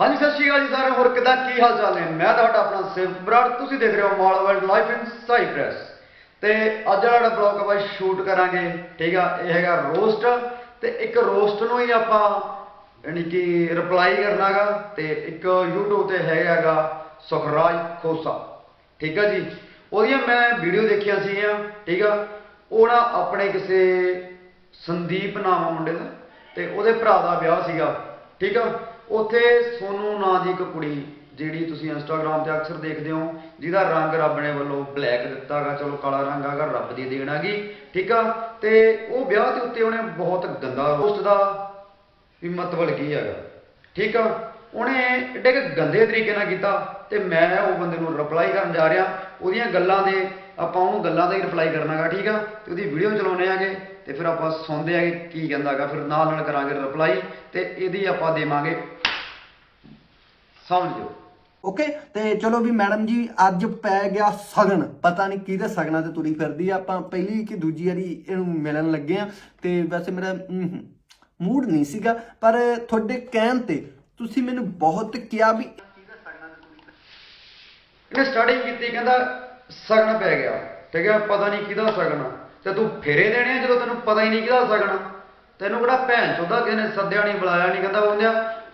ਹਾਂਜੀ, ਸਤਿ ਸ਼੍ਰੀ ਅਕਾਲ ਜੀ ਸਾਰੇ ਹੋਰ ਕਿਦਾਂ, ਕੀ ਹਾਲ ਚਾਲ ਨੇ? ਮੈਂ ਤੁਹਾਡਾ ਆਪਣਾ ਸੇਵ ਬਰਾੜ, ਤੁਸੀਂ ਦੇਖ ਰਹੇ ਹੋ ਮਾਲ ਵਰਲਡ ਲਾਈਫ ਇਨ ਸਾਈਪ੍ਰੈਸ ਤੇ ਅੱਜ ਦਾ ਬਲੌਗ ਆਪਾਂ ਸ਼ੂਟ ਕਰਾਂਗੇ, ਠੀਕ ਆ, ਇਹ ਹੈਗਾ ਰੋਸਟ, ਤੇ ਇੱਕ ਰੋਸਟ ਨੂੰ ਹੀ ਆਪਾਂ ਯਾਨੀ ਕਿ ਰਿਪਲਾਈ ਕਰਨਾਗਾ, ਤੇ ਇੱਕ YouTube ਤੇ ਹੈਗਾਗਾ ਸੁਖਰਾਜ ਖੋਸਾ, ਠੀਕ ਆ ਜੀ? ਉਹਦੀਆਂ ਮੈਂ ਵੀਡੀਓ ਦੇਖੀਆਂ ਸੀਗੀਆਂ, ਠੀਕ ਆ? ਉਹ ਨਾ ਆਪਣੇ ਕਿਸੇ ਸੰਦੀਪ ਨਾਮ ਮੁੰਡੇ ਦਾ, ਤੇ ਉਹਦੇ ਭਰਾ ਦਾ ਵਿਆਹ ਸੀਗਾ, ਠੀਕ ਆ? ਉੱਥੇ ਸੋਨੂ ਨਾਂ ਦੀ ਇੱਕ ਕੁੜੀ ਜਿਹੜੀ ਤੁਸੀਂ ਇੰਸਟਾਗ੍ਰam ਤੇ ਅਕਸਰ ਦੇਖਦੇ ਹੋ, ਜਿਹਦਾ ਰੰਗ ਰੱਬ ਨੇ ਵੱਲੋਂ ਬਲੈਕ ਦਿੱਤਾਗਾ ਚਲੋ ਕਾਲਾ ਰੰਗ ਆਗਾ ਰੱਬ ਦੀ ਦੇਣ ਹੈਗੀ ਠੀਕ ਆ? ਤੇ ਉਹ ਵਿਆਹ ਦੇ ਉੱਤੇ ਉਹਨੇ ਬਹੁਤ ਗੰਦਾ ਰੋਸਟ ਦਾ ਵੀ ਮਤਲਬ ਕੀ ਹੈਗਾ, ਠੀਕ ਆ? ਉਹਨੇ ਏਡੇ ਕੁ ਗੰਦੇ ਤਰੀਕੇ ਨਾਲ ਕੀਤਾ ਤੇ ਮੈਂ ਉਹ ਬੰਦੇ ਨੂੰ ਰਿਪਲਾਈ ਕਰਨ ਜਾ ਰਿਹਾ, ਉਹਦੀਆਂ ਗੱਲਾਂ ਦੇ, ਆਪਾਂ ਉਹਨੂੰ ਗੱਲਾਂ ਦਾ ਹੀ ਰਿਪਲਾਈ ਕਰਨਾਗਾ ਠੀਕ ਆ? ਤੇ ਉਹਦੀ ਵੀਡੀਓ ਚਲਾਉਣੇ ਆਗੇ ਤੇ ਫਿਰ ਆਪਾਂ ਸੁਣਦੇ ਆਗੇ ਕੀ ਕਹਿੰਦਾਗਾ ਫਿਰ ਨਾਲ ਨਾਲ ਕਰਾਂਗੇ ਰਿਪਲਾਈ ਤੇ ਇਹਦੀ ਆਪਾਂ ਦੇਵਾਂਗੇ ਸਮਝ ਜਿਓ। ਓਕੇ ਤੇ ਚਲੋ ਵੀ ਮੈਡਮ ਜੀ ਅੱਜ ਪੈ ਗਿਆ ਸਗਨ। ਪਤਾ ਨਹੀਂ ਕਿਹਦੇ ਸਗਨਾਂ ਤੇ ਤੁਰੀ ਫਿਰਦੀ ਆ। ਆਪਾਂ ਪਹਿਲੀ ਕਿ ਦੂਜੀ ਵਾਰੀ ਇਹਨੂੰ ਮਿਲਣ ਲੱਗੇ ਆ। ਤੇ ਵੈਸੇ ਮੇਰਾ ਮੂਡ ਨਹੀਂ ਸੀਗਾ ਪਰ ਤੁਹਾਡੇ ਕਹਿਣ ਤੇ ਤੁਸੀਂ ਮੈਨੂੰ ਬਹੁਤ ਕਿਹਾ ਵੀ ਇਹਨੇ ਸਟਾਰਟਿੰਗ ਕੀਤੀ ਕਹਿੰਦਾ ਸਗਨ ਪੈ ਗਿਆ। ਠੀਕ ਹੈ ਪਤਾ ਨਹੀਂ ਕਿਹਦਾ ਸਗਨ ਤੇ ਤੂੰ ਫੇਰੇ ਦੇਣੇ ਆ ਜਦੋਂ ਤੈਨੂੰ ਪਤਾ ਹੀ ਨਹੀਂ ਕਿਹਦਾ ਸਗਨ ਤੈਨੂੰ ਕਿਹੜਾ ਭੈਣ ਚੋਦਾ ਕਿਸੇ ਨੇ ਸੱਦਿਆ ਨਹੀਂ ਬੁਲਾਇਆ ਨਹੀਂ ਕਹਿੰਦਾ ਉਹਨੇ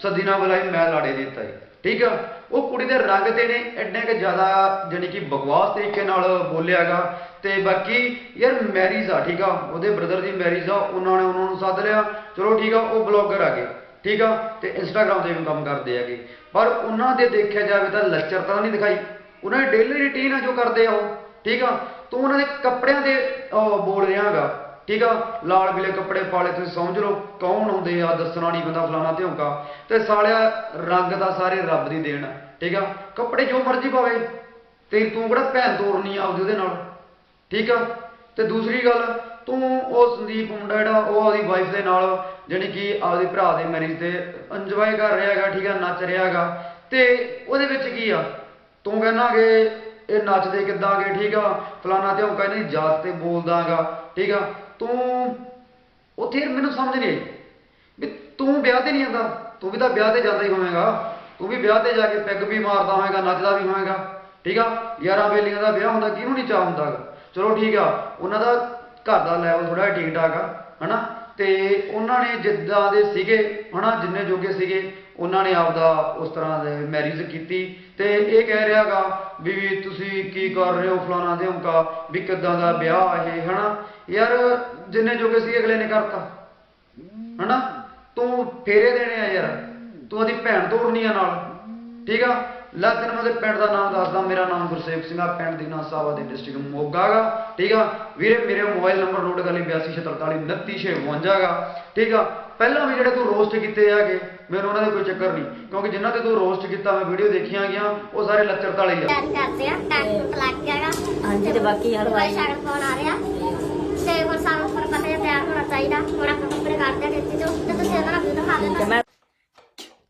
ਸੱਦੀ ਨਾ ਬੁਲਾਈ ਮੈਂ ਲਾੜੇ ਦਿੱਤਾ ਹੀ ਠੀਕ ਆ? ਉਹ ਕੁੜੀ ਦੇ ਰੰਗ ਤੇ ਨੇ ਐਡੇ ਕਿ ਜ਼ਿਆਦਾ ਜਾਨੀ ਕਿ ਬਕਵਾਸ ਤਰੀਕੇ ਨਾਲ ਬੋਲਿਆਗਾ। ਤੇ ਬਾਕੀ ਯਾਰ ਮੈਰਿਜ ਆ ਠੀਕ ਆ? ਉਹਦੇ ਬ੍ਰਦਰ ਦੀ ਮੈਰਿਜ ਆ ਉਹਨਾਂ ਨੇ ਉਹਨਾਂ ਨੂੰ ਸੱਦ ਲਿਆ। ਚਲੋ ਠੀਕ ਆ ਉਹ ਬਲੌਗਰ ਆ ਗਏ ਠੀਕ ਆ? ਤੇ ਇੰਸਟਾਗ੍ਰam ਤੇ ਵੀ ਕੰਮ ਕਰਦੇ ਹੈਗੇ। ਪਰ ਉਹਨਾਂ ਦੇ ਦੇਖਿਆ ਜਾਵੇ ਤਾਂ ਲੱਚਰਤਾ ਨਹੀਂ ਦਿਖਾਈ। ਉਹਨਾਂ ਦੀ ਡੇਲੀ ਰੁਟੀਨ ਆ ਜੋ ਕਰਦੇ ਆ ਉਹ ਠੀਕ ਆ? ਤੂੰ ਉਹਨਾਂ ਦੇ ਕੱਪੜਿਆਂ ਦੇ ਅਹ, ਬੋਲ ਰਿਹਾਗਾ। ਠੀਕ ਆ? ਲਾਲ ਬਿਲੇ ਕੱਪੜੇ ਪਾਲੇ ਤੁਸੀਂ ਸਮਝ ਲਓ ਕੌਣ ਆਉਂਦੇ ਆ, ਦੱਸਣਾ ਨਹੀਂ ਬੰਦਾ ਫਲਾਣਾ ਧਿਉਂਕਾ ਤੇ ਸਾਲਿਆ, ਰੰਗ ਦਾ ਸਾਰੇ ਰੱਬ ਦੀ ਦੇਣ ਠੀਕ ਆ? ਕੱਪੜੇ ਜੋ ਮਰਜ਼ੀ ਪਾਵੇ? ਤੇ ਤੂੰ ਕਿਹੜਾ ਭੈਣ ਤੋਰਨੀ ਆ ਉਹਦੇ ਨਾਲ? ਠੀਕ ਆ? ਤੇ ਦੂਸਰੀ ਗੱਲ, ਤੂੰ ਉਹ ਸੰਦੀਪ ਮੁੰਡਾ ਜਿਹੜਾ, ਉਹ ਆਪਦੀ ਵਾਈਫ ਦੇ ਨਾਲ, ਜਾਣੀ ਕਿ ਆਪਦੇ ਭਰਾ ਦੇ ਮੈਰਿਜ ਤੇ ਇੰਜੋਏ ਕਰ ਰਿਹਾ ਹੈਗਾ, ਠੀਕ ਆ? ਨੱਚ ਰਿਹਾ ਹੈਗਾ। ਤੇ ਉਹਦੇ ਵਿੱਚ ਕੀ ਆ? ਤੂੰ ਕਹਿੰਦਾ ਕਿ ਇਹ ਨੱਚਦੇ ਕਿੱਦਾਂ ਗੇ, ਠੀਕ ਆ? ਫਲਾਣਾ ਤੇ ਉਹ ਜਾਤ ਤੇ ਬੋਲਦਾਗਾ ਠੀਕ ਆ? ਤੂੰ ਉੱਥੇ ਮੈਨੂੰ ਸਮਝ ਨਹੀਂ ਆਈ ਵੀ ਤੂੰ ਵਿਆਹ ਤੇ ਨਹੀਂ ਜਾਂਦਾ, ਤੂੰ ਵੀ ਤਾਂ ਵਿਆਹ ਤੇ ਜਾਂਦਾ ਹੀ ਹੋਵੇਂਗਾ। ਤੂੰ ਵੀ ਵਿਆਹ ਤੇ ਜਾ ਕੇ ਪੈਗ ਵੀ ਮਾਰਦਾ ਹੋਵੇਂਗਾ, ਨੱਚਦਾ ਵੀ ਹੋਵੇਂਗਾ। ਠੀਕ ਆ? ਯਾਰਾਂ ਬੇਲੀਆਂ ਦਾ ਵਿਆਹ ਹੁੰਦਾ, ਕਿਹਨੂੰ ਨਹੀਂ ਚਾਹ ਹੁੰਦਾ ਚਲੋ ਠੀਕ ਆ, ਉਹਨਾਂ ਦਾ ਘਰ ਦਾ ਲੈਵਲ ਥੋੜਾ ਜਿਹਾ ਠੀਕ ਠਾਕ ਆ, ਹਨਾ? ਤੇ ਉਹਨਾਂ ਨੇ ਜਿੱਦਾਂ ਦੇ ਸੀਗੇ, ਹਨਾ, ਜਿੰਨੇ ਜੋਗੇ ਸੀਗੇ, ਉਹਨਾਂ ਨੇ ਆਪਦਾ ਉਸ ਤਰ੍ਹਾਂ ਦੇ ਮੈਰਿਜ ਕੀਤੀ ਤੇ ਇਹ ਕਹਿ ਰਿਹਾਗਾ ਵੀ ਤੁਸੀਂ ਕੀ ਕਰ ਰਹੇ ਹੋ ਫਲਾਣਾ ਦੇ ਹਮਕਾ ਵੀ ਕਿੱਦਾਂ ਦਾ ਵਿਆਹ ਇਹ, ਹਨਾ? ਯਾਰ, ਜਿੰਨੇ ਜੋਗੇ ਸੀ ਅਗਲੇ ਨੇ ਕਰਤਾ, ਹਨਾ? ਤੂੰ ਫੇਰੇ ਦੇਣੇ ਆ ਯਾਰ, ਤੂੰ ਉਹਦੀ ਭੈਣ ਤੋੜਨੀ ਆ ਨਾਲ, ਠੀਕ ਆ? ਲੈ ਤੈਨੂੰ ਮੈਂ ਉਹਦੇ ਪਿੰਡ ਦਾ ਨਾਮ ਦੱਸਦਾ ਮੇਰਾ ਨਾਮ ਗੁਰਸੇਵ ਸਿੰਘ ਆ ਪਿੰਡ ਦੀ ਨਾਸਾਵਾ ਦੀ ਡਿਸਟ੍ਰਿਕਟ ਮੋਗਾ ਗਾ ਠੀਕ ਆ? ਵੀਰੇ ਮੇਰੇ ਮੋਬਾਈਲ ਨੰਬਰ ਨੋਟ ਕਰ ਲਈ 8243499652 ਗਾ ਠੀਕ ਆ? ਪਹਿਲਾਂ ਵੀ ਜਿਹੜੇ ਤੂੰ ਰੋਸਟ ਕੀਤੇ ਆਗੇ ਮੈਨੂੰ ਉਹਨਾਂ ਦਾ ਕੋਈ ਚੱਕਰ ਨਹੀਂ ਕਿਉਂਕਿ ਜਿਨ੍ਹਾਂ ਤੇ ਤੂੰ ਰੋਸਟ ਕੀਤਾ ਮੈਂ ਵੀਡੀਓ ਦੇਖੀਆਂ ਗਿਆ ਉਹ ਸਾਰੇ ਲੱਚਰ ਤਾਲੇ ਆ। ਕਰਦੇ ਆ ਟਾਈਮ ਟੁੱਟ ਲੱਗ ਗਿਆਗਾ ਹਾਂਜੀ, ਤੇ ਬਾਕੀ ਹਲਵਾਈ- ਸ਼ਗਨ ਪਾਉਣ ਆ ਰਿਹਾ। ਤੇ ਹੁਣ ਸਾਨੂੰ ਪਰ ਪਤਾ ਹੈ ਤਿਆਰ ਹੋਣਾ ਚਾਹੀਦਾ ਆਪਾਂ ਕੱਪੜੇ ਕੱਢਦੇ ਆ ਖਿੱਚ ਚੋਂ ਤੇ ਤੁਸੀਂ ਉਹਨਾਂ ਨੂੰ ਦਿਖਾ ਤੇ ਦੇਣਾ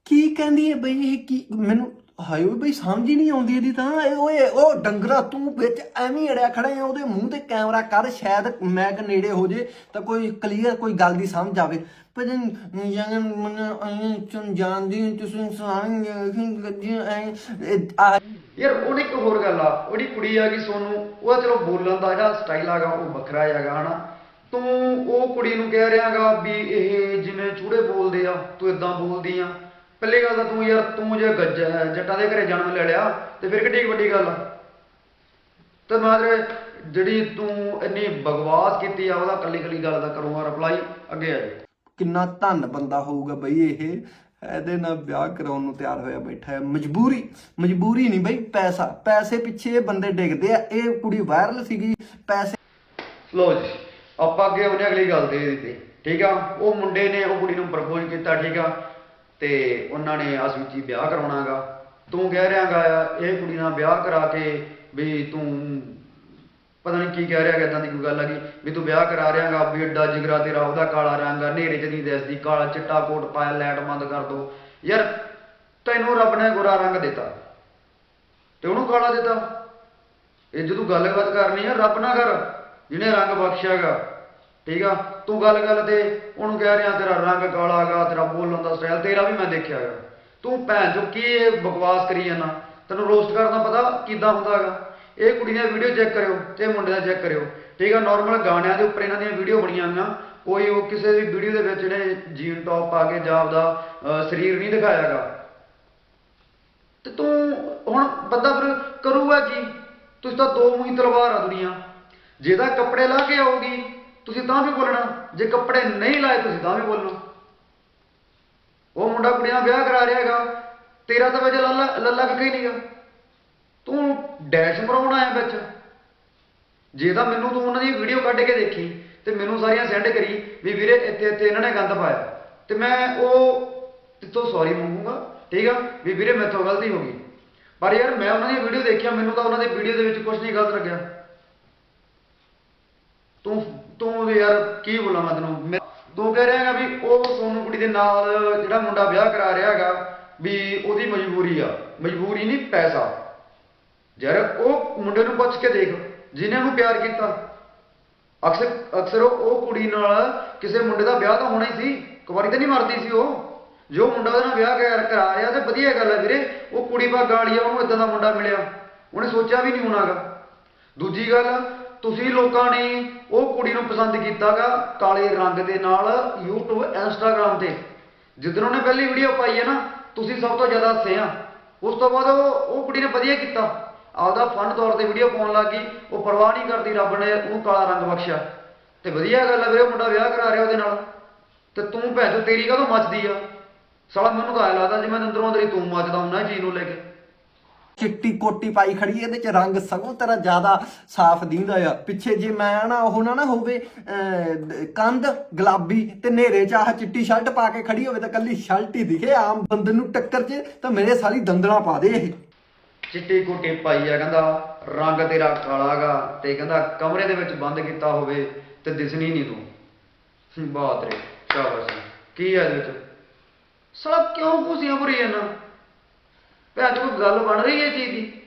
ਕੀ ਕਹਿੰਦੀ ਹੈ ਬਈ ਇਹ ਕੀ ਮੈਨੂੰ ਹਾਏ ਓਏ ਬਈ ਸਮਝ ਹੀ ਨਹੀਂ ਆਉਂਦੀ ਇਹਦੀ ਤਾਂ। ਇਹ ਓਏ ਉਹ ਡੰਗਰਾ ਤੂੰ ਵਿੱਚ ਐਵੇਂ ਅੜਿਆ ਖੜਾ ਹੈ ਉਹਦੇ ਮੂੰਹ ਤੇ ਕੈਮਰਾ ਕਰ, ਸ਼ਾਇਦ ਮੈਗ ਨੇੜੇ ਹੋ ਜੇ ਤਾਂ ਕੋਈ ਕਲੀਅਰ ਕੋਈ ਗੱਲ ਦੀ ਸਮਝ ਆਵੇ। ਪਰ ਜੰਗਨ ਮਨ ਅਹੀਂ ਚੁਣ ਜਾਣਦੀ ਤੁਸੀਂ ਸਾਂਗੇ ਗੱਡੀਆਂ ਐ ਯਾਰ, ਉਹਨੇ ਇੱਕ ਹੋਰ ਗੱਲ ਆ, ਉਹਦੀ ਕੁੜੀ ਆ ਗਈ ਸੋਨੂੰ ਉਹ ਚਲੋ ਬੋਲਣ ਦਾ ਜਿਹੜਾ ਸਟਾਈਲ ਆਗਾ, ਉਹ ਵੱਖਰਾ ਹੈਗਾ, ਹਨਾ। ਤੂੰ ਉਹ ਕੁੜੀ ਨੂੰ ਕਹਿ ਰਿਹਾਗਾ ਵੀ ਇਹ ਜਿਵੇਂ ਚੂੜੇ ਬੋਲਦੇ ਆ, ਤੂੰ ਇਦਾਂ ਬੋਲਦੀ ਆ। ਪਹਿਲੀ ਗੱਲ ਤਾਂ ਤੂੰ ਯਾਰ ਤੂੰ ਜੇ ਗੱਜ ਜੱਟਾਂ ਦੇ ਘਰੇ ਜਨਮ ਲੈ ਲਿਆ ਤੇ ਫਿਰ ਕਿੱਡੀ ਵੱਡੀ ਗੱਲ ਆ? ਤੇ ਮਾਦਰੇ ਜਿਹੜੀ ਤੂੰ ਇੰਨੀ ਬਕਵਾਸ ਕੀਤੀ ਆ ਉਹਦਾ ਕੱਲੀ ਕੱਲੀ ਗੱਲ ਦਾ ਕਰੂੰਗਾ ਰਿਪਲਾਈ ਅੱਗੇ ਆ ਜਾ। ਕਿੰਨਾ ਧੰਨ ਬੰਦਾ ਹੋਊਗਾ ਬਈ ਇਹ ਇਹਦੇ ਨਾਲ ਵਿਆਹ ਕਰਾਉਣ ਨੂੰ ਤਿਆਰ ਹੋਇਆ ਬੈਠਾ ਹੈ। ਮਜਬੂਰੀ ਮਜਬੂਰੀ ਨਹੀਂ ਬਈ ਪੈਸਾ ਪੈਸੇ ਪਿੱਛੇ ਇਹ ਬੰਦੇ ਡਿੱਗਦੇ ਆ। ਇਹ ਕੁੜੀ ਵਾਇਰਲ ਸੀਗੀ ਪੈਸੇ ਲੋ ਜੀ ਆਪਾਂ ਅੱਗੇ ਉਹਨੇ ਅਗਲੀ ਗੱਲ ਦੇ ਦਿੱਤੀ। ਠੀਕ ਆ? ਉਹ ਮੁੰਡੇ ਨੇ ਉਹ ਕੁੜੀ ਨੂੰ ਪ੍ਰਪੋਜ਼ ਕੀਤਾ ਠੀਕ ਆ? ਤੇ ਉਹਨਾਂ ਨੇ ਆਸ ਵਿੱਚ ਹੀ ਵਿਆਹ ਕਰਾਉਣਾਗਾ। ਤੂੰ ਕਹਿ ਰਿਹਾਗਾ, ਇਹ ਕੁੜੀ ਨਾਲ ਵਿਆਹ ਕਰਾ ਕੇ ਵੀ ਤੂੰ ਪਤਾ ਨਹੀਂ ਕੀ ਕਹਿ ਰਿਹਾ ਕਿ ਇਦਾਂ ਦੀ ਕੋਈ ਗੱਲ ਹੈਗੀ, ਵੀ ਤੂੰ ਵਿਆਹ ਕਰਾ ਰਿਹਾਗਾ, ਵੀ ਏਡਾ ਜਿਗਰਾ ਤੇਰਾ ਉਹਦਾ ਕਾਲਾ ਰੰਗ ਆ, ਹਨੇਰੇ ਚ ਨਹੀਂ ਦਿਸਦੀ, ਕਾਲਾ ਚਿੱਟਾ ਕੋਟ ਪਾਇਆ, ਲਾਈਟ ਬੰਦ ਕਰ ਦੋ। ਯਾਰ, ਤੈਨੂੰ ਰੱਬ ਨੇ ਗੋਰਾ ਰੰਗ ਦਿੱਤਾ। ਤੇ ਉਹਨੂੰ ਕਾਲਾ ਦਿੱਤਾ। ਇਹ ਜਦੋਂ ਗੱਲਬਾਤ ਕਰਨੀ ਆ, ਰੱਬ ਨਾ ਕਰ, ਜਿਹਨੇ ਰੰਗ ਬਖਸ਼ਿਆਗਾ ਠੀਕ ਆ? ਤੂੰ ਗੱਲ ਗੱਲ ਤੇ ਉਹਨੂੰ ਕਹਿ ਰਿਹਾ ਤੇਰਾ ਰੰਗ ਕਾਲਾ ਗਾ ਤੇਰਾ ਬੋਲਣ ਦਾ ਸਟਾਈਲ ਤੇਰਾ ਵੀ ਮੈਂ ਦੇਖਿਆ ਹੈਗਾ ਤੂੰ ਭੈਣ ਜੋ ਕੀ ਇਹ ਬਕਵਾਸ ਕਰੀ ਜਾਂਦਾ? ਤੈਨੂੰ ਰੋਸਟ ਕਰਨਾ ਪਤਾ ਕਿੱਦਾਂ ਹੈਗਾ ਇਹ ਕੁੜੀਆਂ ਵੀਡੀਓ ਚੈੱਕ ਕਰਿਓ ਤੇ ਮੁੰਡੇ ਦਾ ਚੈੱਕ ਕਰਿਓ। ਠੀਕ ਆ ਨਾਰਮਲ ਗਾਣਿਆਂ ਦੇ ਉੱਪਰ ਇਹਨਾਂ ਦੀਆਂ ਵੀਡੀਓ ਬਣੀਆਂ ਹੋਈਆਂ। ਕੋਈ ਉਹ ਕਿਸੇ ਵੀ ਵੀਡੀਓ ਦੇ ਵਿੱਚ ਇਹਨੇ ਜੀਨ ਟੌਪ ਪਾ ਕੇ ਜਾਂ ਆਪਦਾ ਅਹ, ਸਰੀਰ ਨਹੀਂ ਦਿਖਾਇਆਗਾ ਤੇ ਤੂੰ ਹੁਣ ਬੰਦਾ ਫਿਰ ਕਰੂਗਾ ਕੀ? ਤੁਸੀਂ ਤਾਂ ਦੋ ਮੂੰਹੀ ਤਲਵਾਰ ਆ ਦੁਨੀਆ। ਜੇ ਕੱਪੜੇ ਲਾ ਕੇ ਆਉਗੀ ਤੁਸੀਂ ਤਾਂ ਵੀ ਬੋਲਣਾ। ਜੇ ਕੱਪੜੇ ਨਹੀਂ ਲਾਏ, ਤੁਸੀਂ ਤਾਂ ਵੀ ਬੋਲਣਾ। ਉਹ ਮੁੰਡਾ ਕੁੜੀਆਂ ਨਾਲ ਵਿਆਹ ਕਰਾ ਰਿਹਾ ਹੈਗਾ। ਤੇਰਾ ਤਾਂ ਵਜੇ ਲੱਲਾ ਲੱਲਾ ਕਿ ਨਹੀਂਗਾ। ਤੂੰ ਡੈਸ਼ ਮਰਾਉਣ ਆਇਆ ਵਿੱਚ। ਜੇ ਤਾਂ ਮੈਨੂੰ ਤੂੰ ਉਹਨਾਂ ਦੀ ਵੀਡੀਓ ਕੱਢ ਕੇ ਦੇਖੀ ਤੇ ਮੈਨੂੰ ਸਾਰੀਆਂ ਸੈਂਡ ਕਰੀ ਵੀ ਵੀਰੇ ਇੱਥੇ ਇੱਥੇ ਇਹਨਾਂ ਨੇ ਗੰਦ ਪਾਇਆ। ਤੇ ਮੈਂ ਉਹ ਤਿੱਥੋਂ ਸੌਰੀ ਮੰਗੂਗਾ, ਠੀਕ ਆ? ਵੀ ਵੀਰੇ ਮੈਥੋਂ ਗਲਤੀ ਹੋ ਗਈ। ਪਰ ਯਾਰ ਮੈਂ ਉਹਨਾਂ ਦੀ ਵੀਡੀਓ ਦੇਖਿਆ, ਮੈਨੂੰ ਤਾਂ ਉਹਨਾਂ ਦੀ ਵੀਡੀਓ ਦੇ ਵਿੱਚ ਕੁਝ ਨਹੀਂ ਗਲਤ ਲੱਗਿਆ। ਤੂੰ ਤੂੰ ਯਾਰ ਕੀ ਬੋਲਾਂ ਮੈਂ ਤੈਨੂੰ? ਤੂੰ ਕਹਿ ਰਿਹਾ ਵੀ ਉਹ ਸੋਨੂ ਕੁੜੀ ਦੇ ਨਾਲ ਜਿਹੜਾ ਮੁੰਡਾ ਵਿਆਹ ਕਰਾ ਰਿਹਾ ਹੈਗਾ, ਵੀ ਉਹਦੀ ਮਜਬੂਰੀ ਆ। ਮਜਬੂਰੀ ਨਹੀਂ, ਪੈਸਾ। ਯਾਰ ਉਹ ਮੁੰਡੇ ਨੂੰ ਪੁੱਛ ਕੇ ਦੇਖ, ਜਿਹਨੇ ਉਹਨੂੰ ਪਿਆਰ ਕੀਤਾ। ਅਕਸਰ ਅਕਸਰ ਉਹ ਕੁੜੀ ਨਾਲ ਕਿਸੇ ਮੁੰਡੇ ਦਾ ਵਿਆਹ ਤਾਂ ਹੋਣਾ ਹੀ ਸੀ, ਕੁਵਾਰੀ ਤਾਂ ਨਹੀਂ ਮਰਦੀ ਸੀ ਉਹ। ਜੋ ਮੁੰਡਾ ਉਹਦੇ ਨਾਲ ਵਿਆਹ ਕਰਾ ਰਿਹਾ ਤੇ ਵਧੀਆ ਗੱਲ ਹੈ ਵੀਰੇ, ਉਹ ਕੁੜੀ ਬਾਗਾਂ ਵਾਲੀ ਆ, ਉਹਨੂੰ ਇਦਾਂ ਦਾ ਮੁੰਡਾ ਮਿਲਿਆ। ਉਹਨੇ ਸੋਚਿਆ ਵੀ ਨਹੀਂ ਹੋਣਾਗਾ। ਦੂਜੀ ਗੱਲ ਤੁਸੀਂ ਲੋਕਾਂ ਨੇ ਉਹ ਕੁੜੀ ਨੂੰ ਪਸੰਦ ਕੀਤਾਗਾ ਕਾਲੇ ਰੰਗ ਦੇ ਨਾਲ YouTube, Instagram ਤੇ। ਜਿੱਦਣ ਉਹਨੇ ਪਹਿਲੀ ਵੀਡੀਓ ਪਾਈ ਹੈ ਨਾ, ਤੁਸੀਂ ਸਭ ਤੋਂ ਜ਼ਿਆਦਾ ਹੱਸੇ ਆ। ਉਸ ਤੋਂ ਬਾਅਦ ਉਹ ਉਹ ਕੁੜੀ ਨੇ ਵਧੀਆ ਕੀਤਾ। ਆਪਦਾ ਫਨ ਤੌਰ ਤੇ ਵੀਡੀਓ ਪਾਉਣ ਲੱਗੀ ਉਹ ਪਰਵਾਹ ਨਹੀਂ ਕਰਦੀ ਰੱਬ ਨੇ ਉਹਨੂੰ ਕਾਲਾ ਰੰਗ ਬਖਸ਼ਿਆ। ਤੇ ਵਧੀਆ ਗੱਲ ਹੈ ਵੀਰੇ, ਉਹ ਮੁੰਡਾ ਵਿਆਹ ਕਰਾ ਰਿਹਾ ਉਹਦੇ ਨਾਲ। ਤੇ ਤੂੰ ਭੈਣ ਤੇਰੀ ਕਦੋਂ ਮੱਚਦੀ ਆ? ਸਾਲਾ ਮੈਨੂੰ ਤਾਂ ਐਂ ਲੱਗਦਾ ਜਿਵੇਂ ਅੰਦਰੋਂ ਅੰਦਰ ਹੀ ਤੂੰ ਮੱਚਦਾ ਹੁੰਦਾ ਇਹ ਚੀਜ਼ ਨੂੰ ਲੈ ਕੇ। ਚਿੱਟੀ ਕੋਟੀ ਪਾਈ ਖੜੀ ਇਹਦੇ ਚ ਰੰਗ ਸਗੋਂ ਤੇਰਾ ਜ਼ਿਆਦਾ ਸਾਫ਼ ਦਿੰਦਾ ਆ। ਪਿੱਛੇ ਜੇ ਮੈਂ ਨਾ, ਉਹ ਨਾ ਨਾ ਹੋਵੇ ਕੰਧ, ਗੁਲਾਬੀ ਤੇ ਨੇਰੇ ਚ ਆਹ ਚਿੱਟੀ ਸ਼ਰਟ ਪਾ ਕੇ ਖੜੀ ਹੋਵੇ ਤਾਂ ਕੱਲੀ ਸ਼ਰਟ ਹੀ ਦਿਖੇ ਆਮ ਬੰਦੇ ਨੂੰ ਟੱਕਰ ਚ, ਤਾਂ ਮੇਰੇ ਸਾਰੀ ਦੰਦਲਾਂ ਪਾ ਦੇ ਇਹ। ਚਿੱਟੀ ਕੁੱਟੀ ਪਾਈ ਆ, ਕਹਿੰਦਾ ਰੰਗ ਤੇਰਾ ਕਾਲਾਗਾ ਤੇ ਕਹਿੰਦਾ ਕਮਰੇ ਦੇ ਵਿੱਚ ਬੰਦ ਕੀਤਾ ਹੋਵੇ ਤੇ ਦਿਸਣੀ ਨਹੀਂ ਤੂੰ। ਬਾਤ ਰੇ, ਸ਼ਾਬਾਸ਼। ਕੀ ਹੈ ਇਹਦੇ ਵਿੱਚ? ਸਾਲਾ ਕਿਉਂ ਖੁਸ਼ੀਆਂ ਭਰੀ ਜਾਂਦਾ? ਭੈ ਚੋਦ ਗੱਲ ਬਣ ਰਹੀ ਹੈ ਚੀਜ਼ ਦੀ।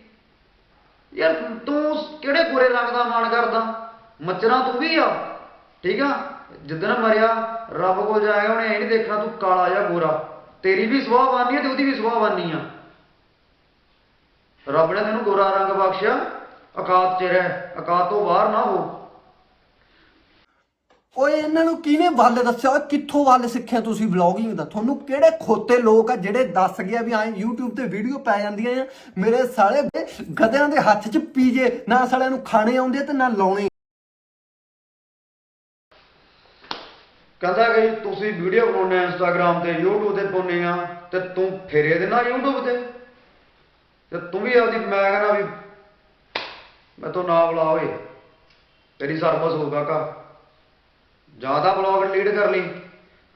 ਯਾਰ ਤੂੰ ਕਿਹੜੇ ਬੁਰੇ ਰੰਗ ਦਾ ਮਾਣ ਕਰਦਾ? ਮੱਚਣਾ ਤੂੰ ਵੀ ਆ। ਠੀਕ ਆ? ਜਿੱਦਣ ਮਰਿਆ, ਰੱਬ ਕੋਲ ਜਾਏਗਾ ਉਹਨੇ ਇਹ ਨਹੀਂ ਦੇਖਣਾ ਤੂੰ ਕਾਲਾ ਜਾਂ ਗੋਰਾ। ਤੇਰੀ ਵੀ ਸੁਭਾਅ ਬਾਨੀ ਹੈ ਤੇ ਉਹਦੀ ਵੀ ਸੁਭਾਅ ਬਾਨੀ ਆ। ਰੱਬ ਨੇ ਤੈਨੂੰ ਗੋਰਾ ਰੰਗ ਬਖਸ਼ਿਆ। ਔਕਾਤ 'ਚ ਰਹਿ। ਔਕਾਤ ਤੋਂ ਬਾਹਰ ਨਾ ਹੋ। ਓਏ, ਇਹਨਾਂ ਨੂੰ ਕਿਹਨੇ ਵੱਲ ਦੱਸਿਆ? ਓਏ, ਕਿੱਥੋਂ ਵੱਲ ਸਿੱਖਿਆ ਤੁਸੀਂ ਵਲੌਗਿੰਗ ਦਾ? ਤੁਹਾਨੂੰ ਕਿਹੜੇ ਖੋਤੇ ਲੋਕ ਆ ਜਿਹੜੇ ਦੱਸ ਗਿਆ ਵੀ ਆਂ YouTube ਤੇ ਵੀਡੀਓ ਪੈ ਜਾਂਦੀਆਂ ਆ? ਮੇਰੇ ਸਾਲੇ ਗਧਿਆਂ ਦੇ ਹੱਥ 'ਚ ਪੀਜੇ, ਨਾ ਸਾਲਿਆਂ ਨੂੰ ਖਾਣੇ ਆਉਂਦੇ ਤੇ ਨਾ ਲਾਉਣੇ। ਕਹਿੰਦਾ ਕਿ ਤੁਸੀਂ ਵੀਡੀਓ ਬਣਾਉਂਦੇ Instagram ਤੇ, YouTube ਤੇ ਪਾਉਂਦੇ ਆ, ਤੇ ਤੂੰ ਫੇਰੇ ਦੇ ਨਾ YouTube ਤੇ। ਤੇ ਤੂੰ ਵੀ ਆਪਦੀ, ਮੈਂ ਕਹਿੰਦਾ ਵੀ ਮੈਂ ਤੋਂ ਨਾ ਬੁਲਾ ਓਏ ਤੇਰੀ ਸਰਵਿਸ ਹੋਊਗਾ ਕਾ ਜ਼ਿਆਦਾ ਬਲੌਗ ਲੀਡ ਕਰ ਲਈ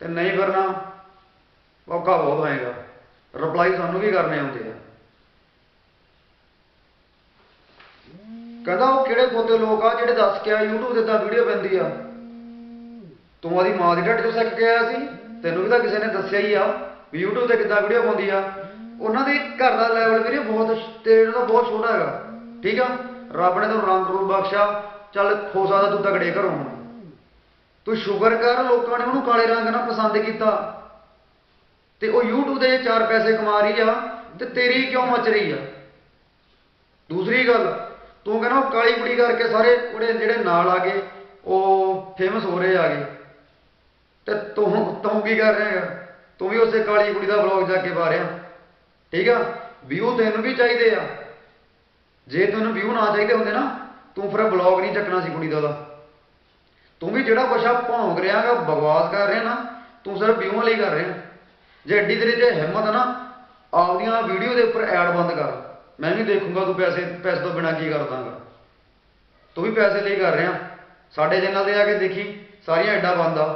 ਤੇ ਨਹੀਂ ਕਰਨਾ, ਔਖਾ ਬਹੁਤ ਹੋਏਗਾ। ਰਿਪਲਾਈ ਸਾਨੂੰ ਵੀ ਕਰਨੇ ਆਉਂਦੇ ਆ। ਕਹਿੰਦਾ ਉਹ ਕਿਹੜੇ ਖੋਤੇ ਲੋਕ ਆ ਜਿਹੜੇ ਦੱਸ ਕੇ ਆ YouTube ਤੇ ਤਾਂ ਵੀਡੀਓ ਪੈਂਦੀ ਆ। ਤੂੰ ਆਦੀ ਮਾਂ ਦੀ ਢੱਡ ਤੋਂ ਸਿੱਖ ਕੇ ਆਇਆ ਸੀ, ਤੈਨੂੰ ਵੀ ਤਾਂ ਕਿਸੇ ਨੇ ਦੱਸਿਆ ਹੀ ਆ ਵੀ YouTube ਤੇ ਕਿੱਦਾਂ ਵੀਡੀਓ ਪਾਉਂਦੀ ਆ। ਉਹਨਾਂ ਦੇ ਘਰ ਦਾ ਲੈਵਲ ਵੀਰੇ ਬਹੁਤ, ਤੇ ਇਹਨਾਂ ਬਹੁਤ ਛੋਟਾ ਹੈਗਾ। ਠੀਕ ਆ? ਰੱਬ ਨੇ ਤੈਨੂੰ ਰੰਗ ਰੂਪ ਬਖਸ਼ਿਆ। ਚੱਲ ਹੋ ਸਕਦਾ ਤੂੰ ਤਗੜੇ ਘਰੋਂ ਹੁਣ। ਤੂੰ ਸ਼ੂਗਰ ਕਰ ਲੋਕਾਂ ਨੇ ਉਹਨੂੰ ਕਾਲੇ ਰੰਗ ਨਾਲ ਪਸੰਦ ਕੀਤਾ। ਤੇ ਉਹ YouTube ਦੇ ਚਾਰ ਪੈਸੇ ਕਮਾ ਰਹੀ ਆ ਤੇ ਤੇਰੀ ਕਿਉਂ ਮਚ ਰਹੀ ਆ? ਦੂਸਰੀ ਗੱਲ, ਤੂੰ ਕਹਿੰਦਾ ਉਹ ਕਾਲੀ ਕੁੜੀ ਕਰਕੇ ਸਾਰੇ ਉਹਦੇ ਜਿਹੜੇ ਨਾਲ ਆ ਗਏ, ਉਹ ਫੇਮਸ ਹੋ ਰਹੇ ਆ ਗਏ। ਤੇ ਤੂੰ ਤੂੰ ਕੀ ਕਰ ਰਿਹਾ ਤੂੰ ਵੀ ਉਸੇ ਕਾਲੀ ਕੁੜੀ ਦਾ ਵਲੌਗ ਜਾ ਕੇ ਪਾ ਰਿਹਾ। ਠੀਕ ਆ? ਵਿਊ ਤੈਨੂੰ ਵੀ ਚਾਹੀਦੇ ਆ। ਜੇ ਤੈਨੂੰ ਵਿਊ ਨਾ ਚਾਹੀਦੇ ਹੁੰਦੇ ਨਾ, ਤੂੰ ਫਿਰ ਵਲੌਗ ਨਹੀਂ ਚੱਕਣਾ ਸੀ ਕੁੜੀ ਦਾ ਉਹਦਾ। ਤੂੰ ਵੀ ਜਿਹੜਾ ਕੁਛ ਆ ਭੌਂਕ ਰਿਹਾਗਾ ਬਕਵਾਸ ਕਰ ਰਿਹਾ ਨਾ, ਤੂੰ ਸਿਰਫ ਵਿਊਆਂ ਲਈ ਕਰ ਰਿਹਾ। ਜੇ ਐਡੀ ਤੇਰੇ 'ਚ ਹਿੰਮਤ ਆ ਨਾ, ਆਪਦੀਆਂ ਵੀਡੀਓ ਦੇ ਉੱਪਰ ਐਡ ਬੰਦ ਕਰ। ਮੈਂ ਵੀ ਦੇਖੂੰਗਾ ਤੂੰ ਪੈਸੇ ਪੈਸੇ ਤੋਂ ਬਿਨਾਂ ਕੀ ਕਰਦਾਂਗਾ ਤੂੰ ਵੀ ਪੈਸੇ ਲਈ ਕਰ ਰਿਹਾ। ਸਾਡੇ ਚੈਨਲ ਤੇ ਆ ਕੇ ਦੇਖੀ, ਸਾਰੀਆਂ ਐਡਾਂ ਬੰਦ ਆ।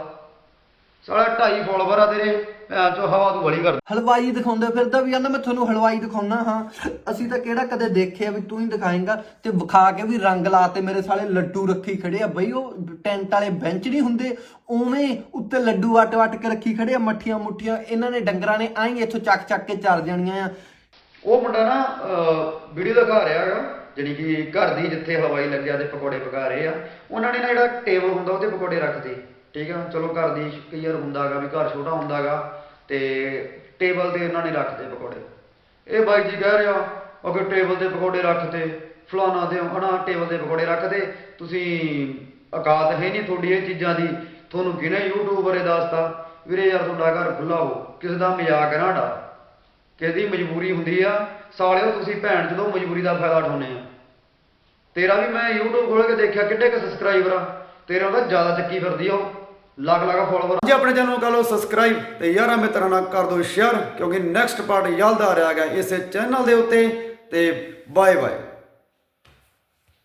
ਸਾਲਾ 2.5 ਫੋਲੋਵਰ ਆ ਤੇਰੇ। ਚੋ ਹਵਾ ਤੂੰ ਬੜੀ ਕਰ ਹਲਵਾਈ ਦਿਖਾਉਂਦੇ ਫਿਰਦਾ ਵੀ ਕਹਿੰਦਾ ਮੈਂ ਤੁਹਾਨੂੰ ਹਲਵਾਈ ਦਿਖਾਉਣਾ ਹਾਂ। ਅਸੀਂ ਤਾਂ ਕਿਹੜਾ ਕਦੇ ਦੇਖਿਆ ਵੀ ਤੂੰ ਹੀ ਦਿਖਾਏਂਗਾ ਤੇ ਵਿਖਾ ਕੇ ਵੀ ਰੰਗ ਲਾਤੇ ਮੇਰੇ ਸਾਲੇ ਲੱਡੂ ਰੱਖੀ ਖੜੇ ਆ। ਬਈ ਉਹ ਟੈਂਟ ਵਾਲੇ ਬੈਂਚ ਨਹੀਂ ਹੁੰਦੇ ਉਵੇਂ ਉੱਤੇ ਲੱਡੂ ਵਟ ਵਟ ਕੇ ਰੱਖੀ ਖੜੇ ਆ ਮੱਠੀਆਂ ਮੁੱਠੀਆਂ। ਇਹਨਾਂ ਨੇ ਡੰਗਰਾਂ ਨੇ ਆਈ ਇੱਥੋਂ ਚੱਕ ਚੱਕ ਕੇ ਚਰ ਜਾਣੀਆਂ ਆ। ਉਹ ਮੁੰਡਾ ਨਾ ਵੀਡੀਓ ਦਿਖਾ ਰਿਹਾ ਹੈਗਾ ਜਾਣੀ ਕਿ ਘਰ ਦੀ ਜਿੱਥੇ ਹਲਵਾਈ ਲੱਗਿਆ ਤੇ ਪਕੌੜੇ ਪਕਾ ਰਹੇ ਆ। ਉਹਨਾਂ ਨੇ ਨਾ ਜਿਹੜਾ ਟੇਬਲ ਹੁੰਦਾ ਉਹਤੇ ਪਕੌੜੇ ਰੱਖਦੇ। ਠੀਕ ਹੈ, ਚਲੋ ਘਰ ਦੀ ਕਈ ਵਾਰ ਹੁੰਦਾਗਾ ਵੀ ਘਰ ਛੋਟਾ ਹੁੰਦਾਗਾ ਤੇ ਟੇਬਲ ਤੇ ਇਹਨਾਂ ਨੇ ਰੱਖਦੇ ਪਕੌੜੇ। ਇਹ ਬਾਈ ਜੀ ਕਹਿ ਰਿਹਾ ਉਹ ਕਿ ਟੇਬਲ ਤੇ ਪਕੌੜੇ ਰੱਖਦੇ ਫਲਾਣਾ ਦੇ ਹਨਾ ਟੇਬਲ ਤੇ ਪਕੌੜੇ ਰੱਖਦੇ ਤੁਸੀਂ ਔਕਾਤ ਹੈ ਨਹੀਂ ਤੁਹਾਡੀ ਇਹ ਚੀਜ਼ਾਂ ਦੀ। ਤੁਹਾਨੂੰ ਕਿਹਨੇ YouTube ਬਾਰੇ ਦੱਸਤਾ? ਵੀਰੇ ਯਾਰ ਤੁਹਾਡਾ ਘਰ ਖੁੱਲਾ ਹੋ, ਕਿਸੇ ਦਾ ਮਜ਼ਾਕ ਹੈ ਨਾ ਡਾ ਕਿਸੇ ਮਜਬੂਰੀ ਹੁੰਦੀ ਆ, ਸਾਲਿਓ ਤੁਸੀਂ ਭੈਣ ਜਦੋਂ ਮਜਬੂਰੀ ਦਾ ਫਾਇਦਾ ਉਠਾਉਂਦੇ ਆ। ਤੇਰਾ ਵੀ ਮੈਂ YouTube ਖੋਲ ਕੇ ਦੇਖਿਆ, ਕਿੱਡੇ ਕ ਸਬਸਕ੍ਰਾਈਬਰ ਆ। ਤੇਰਾ ਉਹਦਾ ਜ਼ਿਆਦਾ ਚੱਕੀ ਫਿਰਦੀ ਆ ਉਹ। ਲੱਖ ਲੱਖ ਫੋਲੋਵਰ ਜੀ ਆਪਣੇ ਚੈਨਲ ਨੂੰ ਕਰ ਲਓ ਸਬਸਕ੍ਰਾਈਬ ਤੇ ਯਾਰਾਂ ਮਿੱਤਰਾਂ ਨਾਲ ਕਰ ਦਿਓ ਸ਼ੇਅਰ ਕਿਉਂਕਿ ਨੈਕਸਟ ਪਾਰਟ ਜਲਦ ਆ ਰਿਹਾ ਹੈਗਾ ਇਸੇ ਚੈਨਲ ਦੇ ਉੱਤੇ ਤੇ ਬਾਏ ਬਾਏ